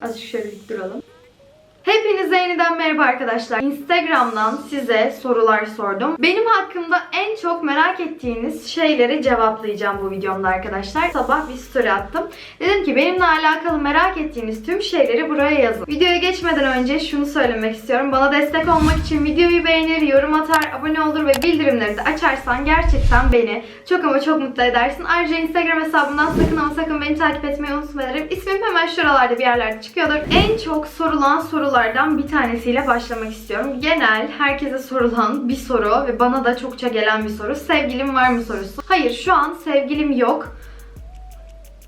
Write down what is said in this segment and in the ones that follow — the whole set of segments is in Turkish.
Azıcık şöyle duralım. Hepinize yeniden merhaba arkadaşlar. Instagram'dan size sorular sordum. Benim hakkımda en çok merak ettiğiniz şeyleri cevaplayacağım bu videomda arkadaşlar. Sabah bir story attım. Dedim ki benimle alakalı merak ettiğiniz tüm şeyleri buraya yazın. Videoya geçmeden önce şunu söylemek istiyorum. Bana destek olmak için videoyu beğenir, yorum atar, abone olur ve bildirimleri de açarsan gerçekten beni çok ama çok mutlu edersin. Ayrıca Instagram hesabımdan sakın ama sakın beni takip etmeyi unutmayın. İsmim hemen şuralarda bir yerlerde çıkıyordur. En çok sorulan sorulardan bir tanesiyle başlamak istiyorum. Genel, herkese sorulan bir soru ve bana da çokça gelen bir soru. Sevgilim var mı sorusu. Hayır şu an sevgilim yok.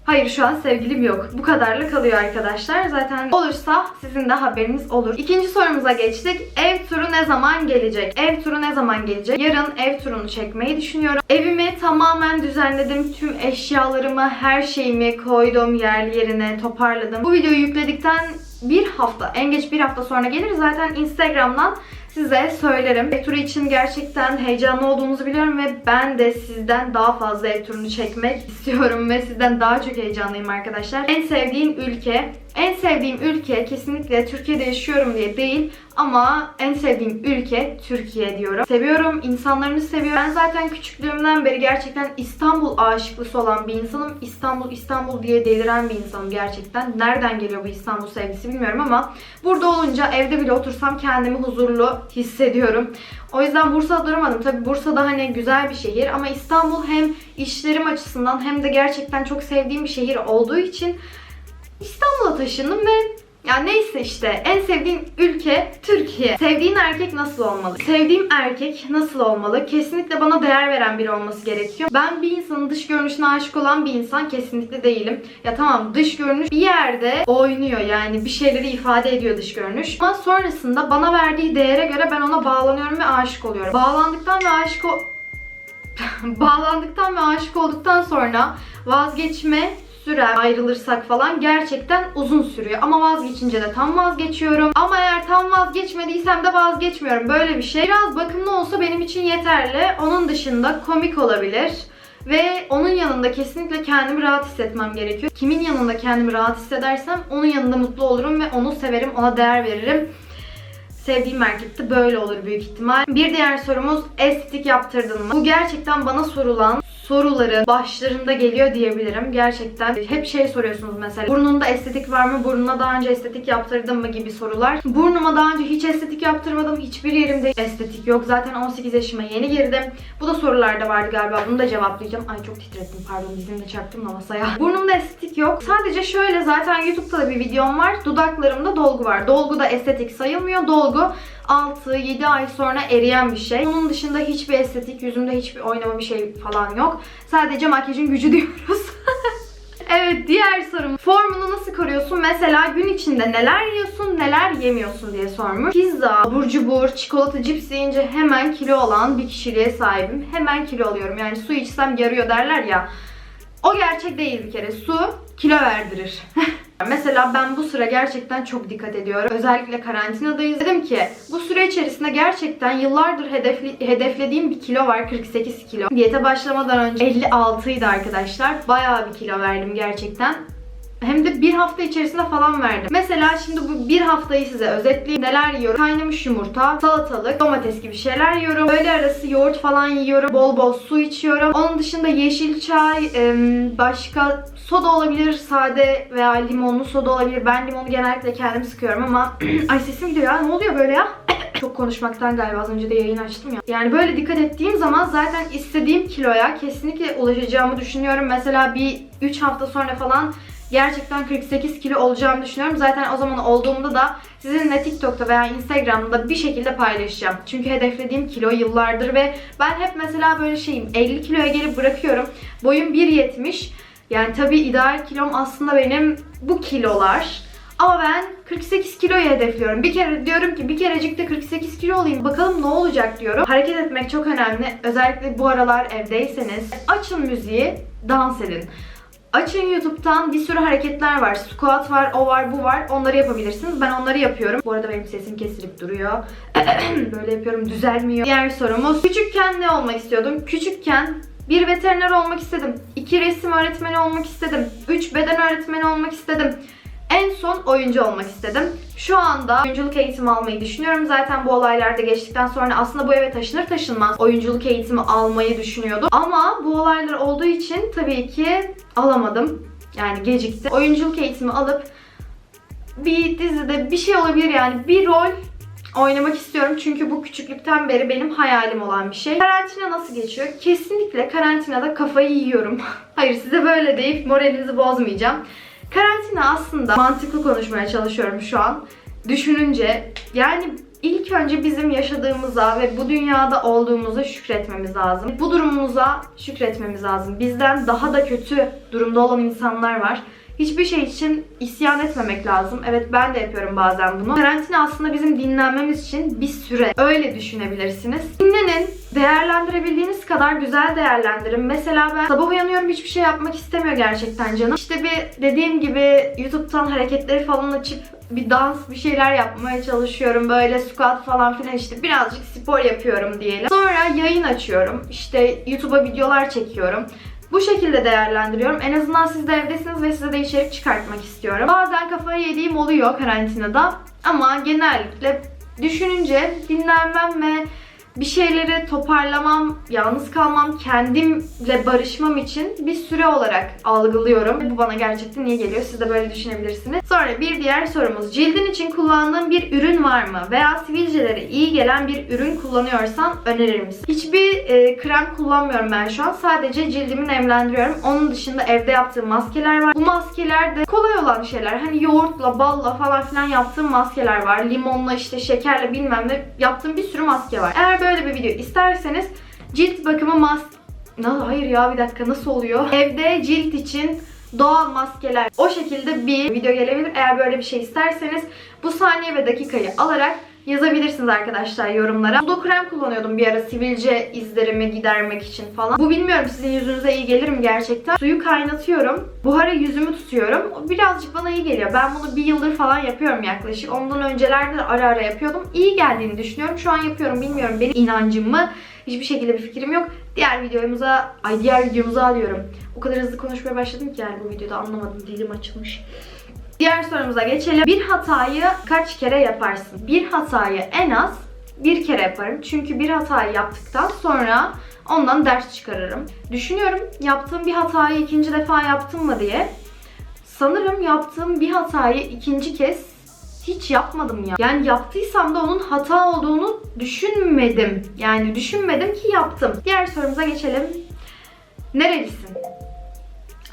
Hayır şu an sevgilim yok. Bu kadarla kalıyor arkadaşlar. Zaten olursa sizin de haberiniz olur. İkinci sorumuza geçtik. Ev turu ne zaman gelecek? Ev turu ne zaman gelecek? Yarın ev turunu çekmeyi düşünüyorum. Evimi tamamen düzenledim. Tüm eşyalarımı, her şeyimi koydum yerli yerine toparladım. Bu videoyu yükledikten bir hafta, en geç bir hafta sonra gelir. Zaten Instagram'dan size söylerim. Ev turu için gerçekten heyecanlı olduğunuzu biliyorum ve ben de sizden daha fazla ev turunu çekmek istiyorum ve sizden daha çok heyecanlıyım arkadaşlar. En sevdiğim ülke, en sevdiğim ülke kesinlikle Türkiye'de yaşıyorum diye değil ama en sevdiğim ülke Türkiye diyorum. Seviyorum, insanlarını seviyorum. Ben zaten küçüklüğümden beri gerçekten İstanbul aşıklısı olan bir insanım. İstanbul, İstanbul diye deliren bir insanım gerçekten. Nereden geliyor bu İstanbul sevgisi bilmiyorum ama burada olunca evde bile otursam kendimi huzurlu hissediyorum. O yüzden Bursa'da duramadım. Tabi Bursa'da hani güzel bir şehir ama İstanbul hem işlerim açısından hem de gerçekten çok sevdiğim bir şehir olduğu için İstanbul'a taşındım ve ya neyse işte en sevdiğim ülke Türkiye. Sevdiğin erkek nasıl olmalı? Sevdiğim erkek nasıl olmalı? Kesinlikle bana değer veren biri olması gerekiyor. Ben bir insanın dış görünüşüne aşık olan bir insan kesinlikle değilim. Ya tamam dış görünüş bir yerde oynuyor yani bir şeyleri ifade ediyor dış görünüş. Ama sonrasında bana verdiği değere göre ben ona bağlanıyorum ve aşık oluyorum. Bağlandıktan ve aşık o bağlandıktan ve aşık olduktan sonra vazgeçme sürer ayrılırsak falan gerçekten uzun sürüyor. Ama vazgeçince de tam vazgeçiyorum. Ama eğer tam vazgeçmediysem de vazgeçmiyorum. Böyle bir şey. Biraz bakımlı olsa benim için yeterli. Onun dışında komik olabilir. Ve onun yanında kesinlikle kendimi rahat hissetmem gerekiyor. Kimin yanında kendimi rahat hissedersem onun yanında mutlu olurum ve onu severim, ona değer veririm. Sevdiğim erkek de böyle olur büyük ihtimal. Bir diğer sorumuz estetik yaptırdın mı? Bu gerçekten bana sorulan soruların başlarında geliyor diyebilirim. Gerçekten hep şey soruyorsunuz mesela. Burnunda estetik var mı? Burnuna daha önce estetik yaptırdın mı gibi sorular. Burnuma daha önce hiç estetik yaptırmadım. Hiçbir yerimde estetik yok. Zaten 18 yaşıma yeni girdim. Bu da sorularda vardı galiba. Bunu da cevaplayacağım. Ay çok titrettim pardon dizimle çarptım da masaya. Burnumda estetik yok. Sadece şöyle zaten YouTube'da da bir videom var. Dudaklarımda dolgu var. Dolgu da estetik sayılmıyor. Dolgu 6-7 ay sonra eriyen bir şey. Onun dışında hiçbir estetik, yüzümde hiçbir oynama bir şey falan yok. Sadece makyajın gücü diyoruz. Evet diğer sorum. Formunu nasıl koruyorsun? Mesela gün içinde neler yiyorsun, neler yemiyorsun diye sormuş. Pizza, abur cubur, çikolata, cips yiyince hemen kilo olan bir kişiliğe sahibim. Hemen kilo alıyorum. Yani su içsem yarıyor derler ya. O gerçek değil bir kere. Su kilo verdirir. Mesela ben bu sıra gerçekten çok dikkat ediyorum. Özellikle karantinadayız. Dedim ki bu süre içerisinde gerçekten yıllardır hedefli, hedeflediğim bir kilo var. 48 kilo. Diyete başlamadan önce 56 idi arkadaşlar. Bayağı bir kilo verdim gerçekten. Hem de bir hafta içerisinde falan verdim. Mesela şimdi bu bir haftayı size özetleyeyim. Neler yiyorum? Kaynamış yumurta, salatalık, domates gibi şeyler yiyorum. Öğle arası yoğurt falan yiyorum. Bol bol su içiyorum. Onun dışında yeşil çay, başka soda olabilir. Sade veya limonlu soda olabilir. Ben limonu genellikle kendim sıkıyorum ama ay sesim gidiyor ya. Ne oluyor böyle ya? Çok konuşmaktan galiba az önce de yayın açtım ya. Yani böyle dikkat ettiğim zaman zaten istediğim kiloya kesinlikle ulaşacağımı düşünüyorum. Mesela bir 3 hafta sonra falan gerçekten 48 kilo olacağımı düşünüyorum. Zaten o zaman olduğumda da sizinle TikTok'ta veya Instagram'da bir şekilde paylaşacağım. Çünkü hedeflediğim kilo yıllardır ve ben hep mesela böyle şeyim 50 kiloya gelip bırakıyorum. Boyum 1.70. Yani tabii ideal kilom aslında benim bu kilolar. Ama ben 48 kiloyu hedefliyorum. Bir kere diyorum ki bir kerecikte 48 kilo olayım. Bakalım ne olacak diyorum. Hareket etmek çok önemli. Özellikle bu aralar evdeyseniz açın müziği, dans edin. Açın YouTube'dan bir sürü hareketler var. Squat var, o var, bu var. Onları yapabilirsiniz. Ben onları yapıyorum. Bu arada benim sesim kesilip duruyor. Böyle yapıyorum, düzelmiyor. Diğer sorumuz. Küçükken ne olmak istiyordum? Küçükken bir veteriner olmak istedim. iki resim öğretmeni olmak istedim. Üç beden öğretmeni olmak istedim. En son oyuncu olmak istedim. Şu anda oyunculuk eğitimi almayı düşünüyorum. Zaten bu olaylarda geçtikten sonra aslında bu eve taşınır taşınmaz oyunculuk eğitimi almayı düşünüyordum. Ama bu olaylar olduğu için tabii ki alamadım. Yani gecikti. Oyunculuk eğitimi alıp bir dizide bir şey olabilir yani bir rol oynamak istiyorum. Çünkü bu küçüklükten beri benim hayalim olan bir şey. Karantina nasıl geçiyor? Kesinlikle karantinada kafayı yiyorum. Hayır size böyle deyip moralinizi bozmayacağım. Karantina aslında mantıklı konuşmaya çalışıyorum şu an. Düşününce yani ilk önce bizim yaşadığımıza ve bu dünyada olduğumuza şükretmemiz lazım. Bu durumumuza şükretmemiz lazım. Bizden daha da kötü durumda olan insanlar var. Hiçbir şey için isyan etmemek lazım. Evet ben de yapıyorum bazen bunu. Karantina aslında bizim dinlenmemiz için bir süre. Öyle düşünebilirsiniz. Dinlenin. Değerlendirebildiğiniz kadar güzel değerlendirin. Mesela ben sabah uyanıyorum hiçbir şey yapmak istemiyor gerçekten canım. İşte bir dediğim gibi YouTube'dan hareketleri falan açıp bir dans bir şeyler yapmaya çalışıyorum. Böyle squat falan filan işte birazcık spor yapıyorum diyelim. Sonra yayın açıyorum. İşte YouTube'a videolar çekiyorum. Bu şekilde değerlendiriyorum. En azından siz de evdesiniz ve size de içerik çıkartmak istiyorum. Bazen kafayı yediğim oluyor karantinada. Ama genellikle düşününce dinlenmem ve bir şeyleri toparlamam, yalnız kalmam, kendimle barışmam için bir süre olarak algılıyorum. Bu bana gerçekten iyi geliyor. Siz de böyle düşünebilirsiniz. Sonra bir diğer sorumuz. Cildin için kullandığın bir ürün var mı? Veya sivilcelere iyi gelen bir ürün kullanıyorsan önerir misin? Hiçbir e, krem kullanmıyorum ben şu an. Sadece cildimi nemlendiriyorum. Onun dışında evde yaptığım maskeler var. Bu maskeler de kolay olan şeyler. Hani yoğurtla, balla falan filan yaptığım maskeler var. Limonla işte şekerle bilmem ne yaptığım bir sürü maske var. Eğer böyle bir video isterseniz cilt bakımı mas... Hayır ya bir dakika nasıl oluyor? Evde cilt için doğal maskeler. O şekilde bir video gelebilir. Eğer böyle bir şey isterseniz bu saniye ve dakikayı alarak yazabilirsiniz arkadaşlar yorumlara. Sudo krem kullanıyordum bir ara sivilce izlerimi gidermek için falan. Bu bilmiyorum sizin yüzünüze iyi gelir mi gerçekten. Suyu kaynatıyorum. Buhara yüzümü tutuyorum. Birazcık bana iyi geliyor. Ben bunu bir yıldır falan yapıyorum yaklaşık. Ondan öncelerde de ara ara yapıyordum. İyi geldiğini düşünüyorum. Şu an yapıyorum. Bilmiyorum benim inancım mı? Hiçbir şekilde bir fikrim yok. Diğer videomuza, ay diğer videomuza alıyorum. O kadar hızlı konuşmaya başladım ki yani bu videoda anlamadım. Dilim açılmış. Diğer sorumuza geçelim. Bir hatayı kaç kere yaparsın? Bir hatayı en az bir kere yaparım. Çünkü bir hatayı yaptıktan sonra ondan ders çıkarırım. Düşünüyorum yaptığım bir hatayı ikinci defa yaptım mı diye. Sanırım yaptığım bir hatayı ikinci kez hiç yapmadım ya. Yani yaptıysam da onun hata olduğunu düşünmedim. Yani düşünmedim ki yaptım. Diğer sorumuza geçelim. Nerelisin?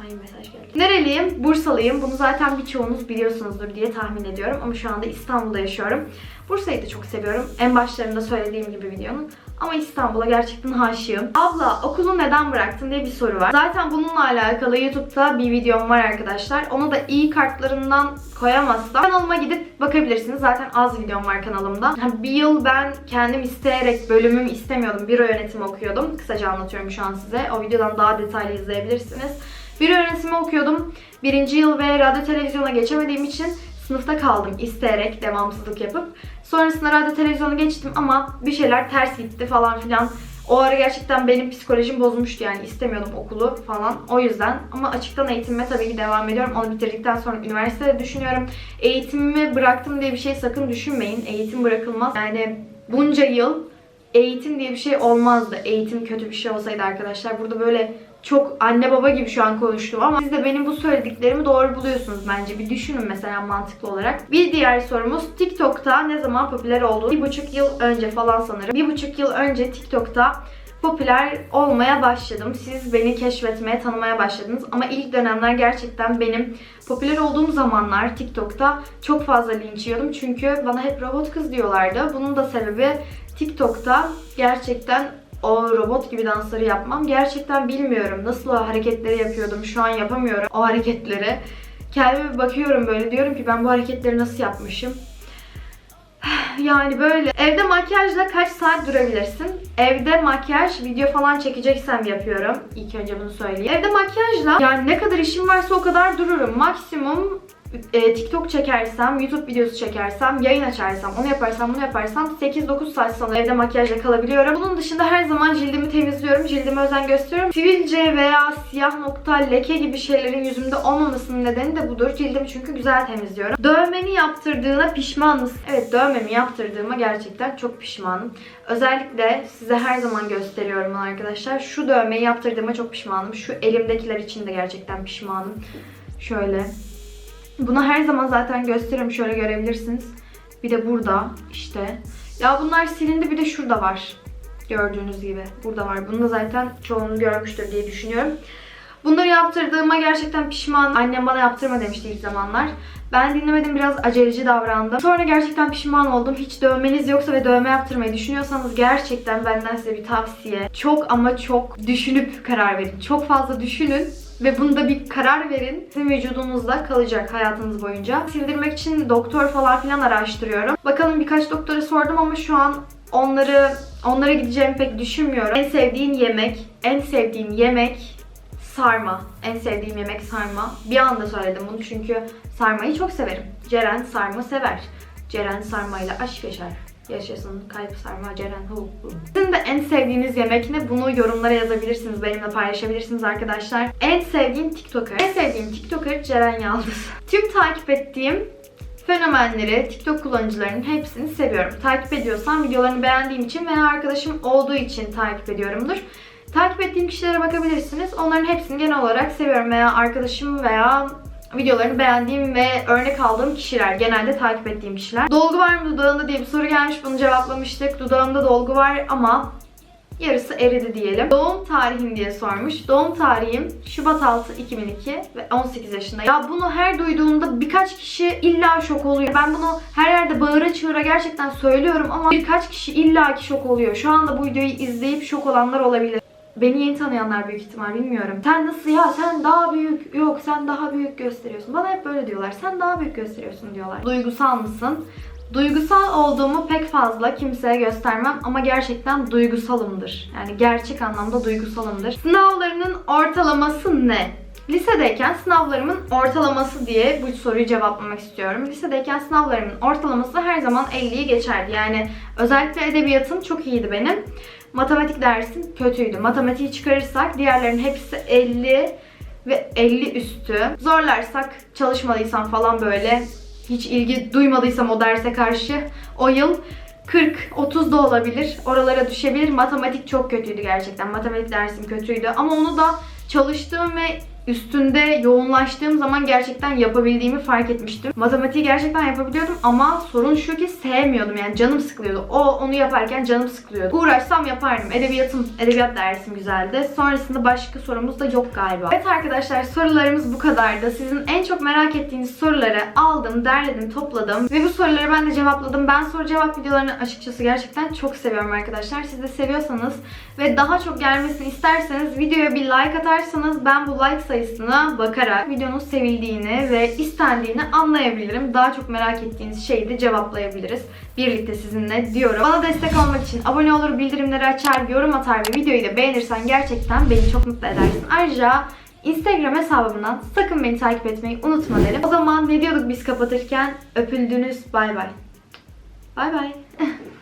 Ay mesaj geldi. Nereliyim? Bursalıyım. Bunu zaten birçoğunuz biliyorsunuzdur diye tahmin ediyorum. Ama şu anda İstanbul'da yaşıyorum. Bursa'yı da çok seviyorum. En başlarında söylediğim gibi videonun. Ama İstanbul'a gerçekten aşığım. Abla okulu neden bıraktın diye bir soru var. Zaten bununla alakalı YouTube'da bir videom var arkadaşlar. Onu da iyi kartlarından koyamazsam kanalıma gidip bakabilirsiniz. Zaten az videom var kanalımda. Yani bir yıl ben kendim isteyerek bölümümü istemiyordum. Büro yönetimi okuyordum. Kısaca anlatıyorum şu an size. O videodan daha detaylı izleyebilirsiniz. Büro yönetimi okuyordum. Birinci yıl ve radyo televizyona geçemediğim için sınıfta kaldım isteyerek devamsızlık yapıp. Sonrasında radyo televizyonu geçtim ama bir şeyler ters gitti falan filan. O ara gerçekten benim psikolojim bozmuştu yani istemiyordum okulu falan o yüzden. Ama açıktan eğitimime tabii ki devam ediyorum. Onu bitirdikten sonra üniversitede düşünüyorum. Eğitimimi bıraktım diye bir şey sakın düşünmeyin. Eğitim bırakılmaz. Yani bunca yıl eğitim diye bir şey olmazdı. Eğitim kötü bir şey olsaydı arkadaşlar. Burada böyle çok anne baba gibi şu an konuştum ama siz de benim bu söylediklerimi doğru buluyorsunuz bence. Bir düşünün mesela mantıklı olarak. Bir diğer sorumuz TikTok'ta ne zaman popüler oldu? Bir buçuk yıl önce falan sanırım. Bir buçuk yıl önce TikTok'ta popüler olmaya başladım. Siz beni keşfetmeye, tanımaya başladınız. Ama ilk dönemler gerçekten benim popüler olduğum zamanlar TikTok'ta çok fazla linç yiyordum. Çünkü bana hep robot kız diyorlardı. Bunun da sebebi TikTok'ta gerçekten o robot gibi dansları yapmam. Gerçekten bilmiyorum nasıl o hareketleri yapıyordum. Şu an yapamıyorum o hareketleri. Kendime bir bakıyorum böyle diyorum ki ben bu hareketleri nasıl yapmışım. Yani böyle evde makyajla kaç saat durabilirsin? Evde makyaj video falan çekeceksem yapıyorum. İlk önce bunu söyleyeyim. Evde makyajla yani ne kadar işim varsa o kadar dururum. Maksimum e, TikTok çekersem, YouTube videosu çekersem, yayın açarsam, onu yaparsam, bunu yaparsam 8-9 saat sonra evde makyajla kalabiliyorum. Bunun dışında her zaman cildimi temizliyorum, cildime özen gösteriyorum. Sivilce veya siyah nokta, leke gibi şeylerin yüzümde olmamasının nedeni de budur. Cildimi çünkü güzel temizliyorum. Dövmeni yaptırdığına pişman mısın? Evet dövmemi yaptırdığıma gerçekten çok pişmanım. Özellikle size her zaman gösteriyorum arkadaşlar. Şu dövmeyi yaptırdığıma çok pişmanım. Şu elimdekiler için de gerçekten pişmanım. Şöyle. Bunu her zaman zaten gösteriyorum. Şöyle görebilirsiniz. Bir de burada işte. Ya bunlar silindi bir de şurada var. Gördüğünüz gibi. Burada var. Bunu da zaten çoğunuz görmüştür diye düşünüyorum. Bunları yaptırdığıma gerçekten pişmanım. Annem bana yaptırma demişti ilk zamanlar. Ben dinlemedim biraz aceleci davrandım. Sonra gerçekten pişman oldum. Hiç dövmeniz yoksa ve dövme yaptırmayı düşünüyorsanız gerçekten benden size bir tavsiye. Çok ama çok düşünüp karar verin. Çok fazla düşünün ve bunda bir karar verin. Sizin vücudunuzda kalacak hayatınız boyunca. Sildirmek için doktor falan filan araştırıyorum. Bakalım birkaç doktora sordum ama şu an onları onlara gideceğimi pek düşünmüyorum. En sevdiğin yemek, en sevdiğim yemek sarma. En sevdiğim yemek sarma. Bir anda söyledim bunu çünkü sarmayı çok severim. Ceren sarma sever. Ceren sarmayla aşk yaşar. Yaşasın kalp sarma Ceren. Hu. Sizin de en sevdiğiniz yemek ne? Bunu yorumlara yazabilirsiniz. Benimle paylaşabilirsiniz arkadaşlar. En sevdiğim TikToker. En sevdiğim TikToker Ceren Yaldız. Tüm takip ettiğim fenomenleri, TikTok kullanıcılarının hepsini seviyorum. Takip ediyorsam videolarını beğendiğim için veya arkadaşım olduğu için takip ediyorumdur. Takip ettiğim kişilere bakabilirsiniz. Onların hepsini genel olarak seviyorum veya arkadaşım veya videolarını beğendiğim ve örnek aldığım kişiler. Genelde takip ettiğim kişiler. Dolgu var mı dudağında diye bir soru gelmiş. Bunu cevaplamıştık. Dudağımda dolgu var ama yarısı eridi diyelim. Doğum tarihim diye sormuş. Doğum tarihim Şubat 6 2002 ve 18 yaşındayım. Ya bunu her duyduğumda birkaç kişi illa şok oluyor. Ben bunu her yerde bağıra çığıra gerçekten söylüyorum ama birkaç kişi illaki şok oluyor. Şu anda bu videoyu izleyip şok olanlar olabilir. Beni yeni tanıyanlar büyük ihtimal bilmiyorum. Sen nasıl ya sen daha büyük yok sen daha büyük gösteriyorsun. Bana hep böyle diyorlar. Sen daha büyük gösteriyorsun diyorlar. Duygusal mısın? Duygusal olduğumu pek fazla kimseye göstermem ama gerçekten duygusalımdır. Yani gerçek anlamda duygusalımdır. Sınavlarının ortalaması ne? Lisedeyken sınavlarımın ortalaması diye bu soruyu cevaplamak istiyorum. Lisedeyken sınavlarımın ortalaması her zaman 50'yi geçerdi. Yani özellikle edebiyatım çok iyiydi benim. Matematik dersim kötüydü. Matematiği çıkarırsak diğerlerinin hepsi 50 ve 50 üstü. Zorlarsak çalışmadıysam falan böyle hiç ilgi duymadıysam o derse karşı o yıl 40-30 da olabilir. Oralara düşebilir. Matematik çok kötüydü gerçekten. Matematik dersim kötüydü. Ama onu da çalıştığım ve üstünde yoğunlaştığım zaman gerçekten yapabildiğimi fark etmiştim. Matematiği gerçekten yapabiliyordum ama sorun şu ki sevmiyordum yani canım sıkılıyordu. O onu yaparken canım sıkılıyordu. Uğraşsam yapardım. Edebiyatım, edebiyat dersim güzeldi. Sonrasında başka sorumuz da yok galiba. Evet arkadaşlar sorularımız bu kadardı. Sizin en çok merak ettiğiniz soruları aldım, derledim, topladım ve bu soruları ben de cevapladım. Ben soru cevap videolarını açıkçası gerçekten çok seviyorum arkadaşlar. Siz de seviyorsanız ve daha çok gelmesini isterseniz videoya bir like atarsanız ben bu like sayısına bakarak videonun sevildiğini ve istendiğini anlayabilirim. Daha çok merak ettiğiniz şeyi de cevaplayabiliriz birlikte sizinle diyorum. Bana destek olmak için abone olur, bildirimleri açar, yorum atar ve videoyu da beğenirsen gerçekten beni çok mutlu edersin. Ayrıca Instagram hesabımdan sakın beni takip etmeyi unutma derim. O zaman ne diyorduk biz kapatırken? Öpüldünüz. Bay bay. Bay bay.